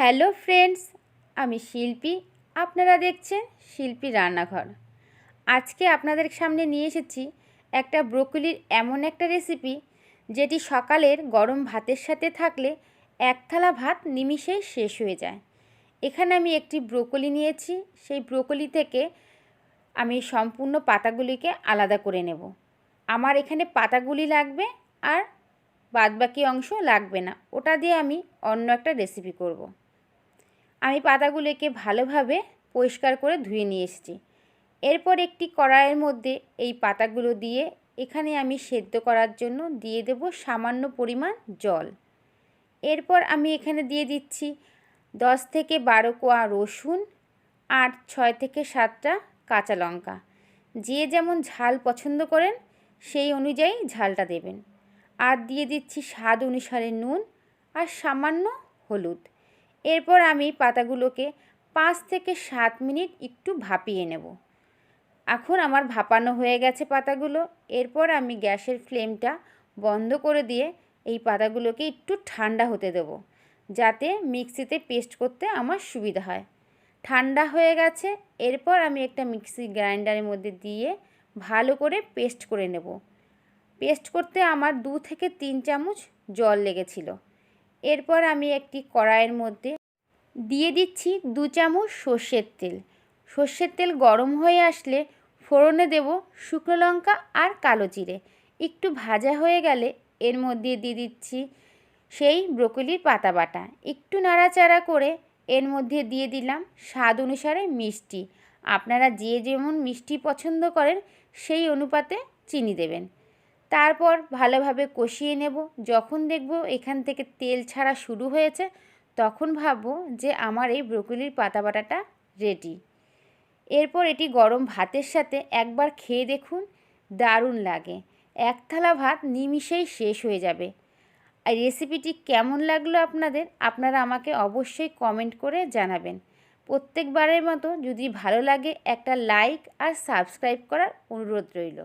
Hello friends, আমি শিল্পী। আপনারা দেখছেন শিল্পী রান্নাঘর। আজকে আপনাদের সামনে নিয়ে এসেছি একটা ব্রোকলির এমন একটা রেসিপি যেটি সকালের গরম ভাতের সাথে থাকলে এক থালা ভাত নিমিষেই শেষ হয়ে যায়। এখানে আমি একটি ব্রোকলি নিয়েছি। সেই ব্রোকলি থেকে আমি সম্পূর্ণ পাতাগুলিকে আলাদা করে নেব। আমার এখানে পাতাগুলি লাগবে আর বাদবাকি অংশ লাগবে না। ওটা দিয়ে আমি অন্য একটা রেসিপি করব। আমি পাতাগুলোকে ভালোভাবে পরিষ্কার করে ধুয়ে নিয়ে এসেছি। এরপর একটি কড়াইয়ের মধ্যে এই পাতাগুলো দিয়ে এখানে আমি সেদ্ধ করার জন্য দিয়ে দেব সামান্য পরিমাণ জল। এরপর আমি এখানে দিয়ে দিচ্ছি দশ থেকে বারো কোয়া রসুন আর ছয় থেকে সাতটা কাঁচা লঙ্কা। যে যেমন ঝাল পছন্দ করেন, সেই অনুযায়ী ঝালটা দেবেন। আর দিয়ে দিচ্ছি স্বাদ অনুসারে নুন আর সামান্য হলুদ। এরপর আমি পাতাগুলোকে পাঁচ থেকে সাত মিনিট একটু ভাপিয়ে নেব। এখন আমার ভাপানো হয়ে গেছে পাতাগুলো। এরপর আমি গ্যাসের ফ্লেমটা বন্ধ করে দিয়ে এই পাতাগুলোকে একটু ঠান্ডা হতে দেবো, যাতে মিক্সিতে পেস্ট করতে আমার সুবিধা হয়। ঠান্ডা হয়ে গেছে, এরপর আমি একটা মিক্সি গ্রাইন্ডারের মধ্যে দিয়ে ভালো করে পেস্ট করে নেব। পেস্ট করতে আমার দু থেকে তিন চামচ জল লেগেছিল। এরপর আমি একটি কড়াইয়ের মধ্যে দিয়ে দিচ্ছি দু চামচ সর্ষের তেল। সর্ষের তেল গরম হয়ে আসলে ফোড়নে দেব শুকনো লঙ্কা আর কালো জিরে। একটু ভাজা হয়ে গেলে এর মধ্যে দিয়ে দিচ্ছি সেই ব্রকলির পাতা বাটা। একটু নাড়াচাড়া করে এর মধ্যে দিয়ে দিলাম স্বাদ অনুসারে মিষ্টি। আপনারা যে যেমন মিষ্টি পছন্দ করেন সেই অনুপাতে চিনি দেবেন। তারপর ভালোভাবে কষিয়ে নেব। যখন দেখব এখান থেকে তেল ছাড়া শুরু হয়েছে, তখন ভাববো যে আমার এই ব্রকলির পাতা বাটাটা রেডি এরপর এটি গরম ভাতের সাথে একবার খেয়ে দেখুন, দারুণ লাগে। এক থালা ভাত নিমিষেই শেষ হয়ে যাবে। আর রেসিপিটি কেমন লাগল আপনাদের, আপনারা আমাকে অবশ্যই কমেন্ট করে জানাবেন। প্রত্যেকবারের মতো যদি ভালো লাগে একটা লাইক আর সাবস্ক্রাইব করার অনুরোধ রইল।